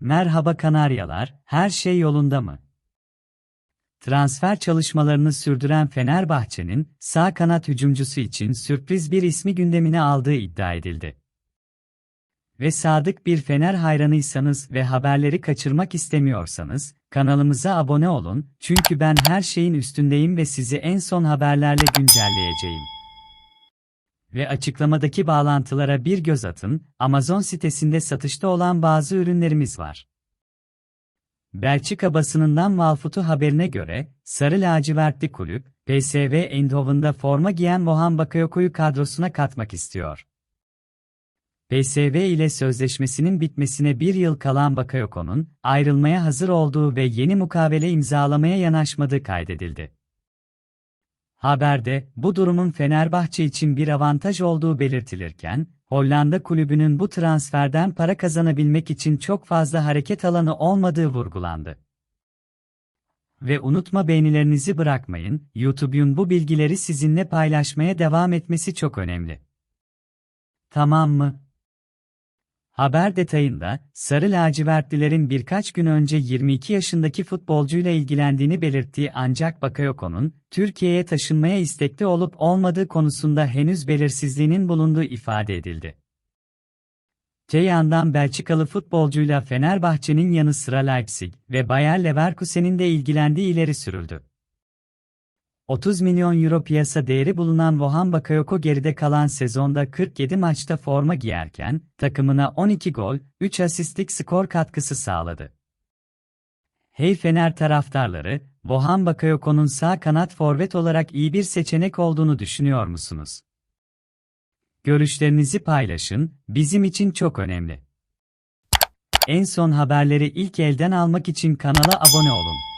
Merhaba Kanaryalar, her şey yolunda mı? Transfer çalışmalarını sürdüren Fenerbahçe'nin sağ kanat hücumcusu için sürpriz bir ismi gündemine aldığı iddia edildi. Ve sadık bir Fener hayranıysanız ve haberleri kaçırmak istemiyorsanız, kanalımıza abone olun, çünkü ben her şeyin üstündeyim ve sizi en son haberlerle güncelleyeceğim. Ve açıklamadaki bağlantılara bir göz atın, Amazon sitesinde satışta olan bazı ürünlerimiz var. Belçika basınından Valfutu haberine göre, Sarı lacivertli kulüp, PSV Eindhoven'da forma giyen Mohan Bakayoko'yu kadrosuna katmak istiyor. PSV ile sözleşmesinin bitmesine bir yıl kalan Bakayoko'nun, ayrılmaya hazır olduğu ve yeni mukavele imzalamaya yanaşmadığı kaydedildi. Haberde, bu durumun Fenerbahçe için bir avantaj olduğu belirtilirken, Hollanda kulübünün bu transferden para kazanabilmek için çok fazla hareket alanı olmadığı vurgulandı. Ve unutma beğenilerinizi bırakmayın, YouTube'un bu bilgileri sizinle paylaşmaya devam etmesi çok önemli. Tamam mı? Haber detayında, Sarı lacivertlilerin birkaç gün önce 22 yaşındaki futbolcuyla ilgilendiğini belirttiği ancak Bakayoko'nun, Türkiye'ye taşınmaya istekli olup olmadığı konusunda henüz belirsizliğinin bulunduğu ifade edildi. Te yandan Belçikalı futbolcuyla Fenerbahçe'nin yanı sıra Leipzig ve Bayer Leverkusen'in de ilgilendiği ileri sürüldü. 30 milyon euro piyasa değeri bulunan Mohan Bakayoko geride kalan sezonda 47 maçta forma giyerken, takımına 12 gol, 3 asistlik skor katkısı sağladı. Hey Fener taraftarları, Mohan Bakayoko'nun sağ kanat forvet olarak iyi bir seçenek olduğunu düşünüyor musunuz? Görüşlerinizi paylaşın, bizim için çok önemli. En son haberleri ilk elden almak için kanala abone olun.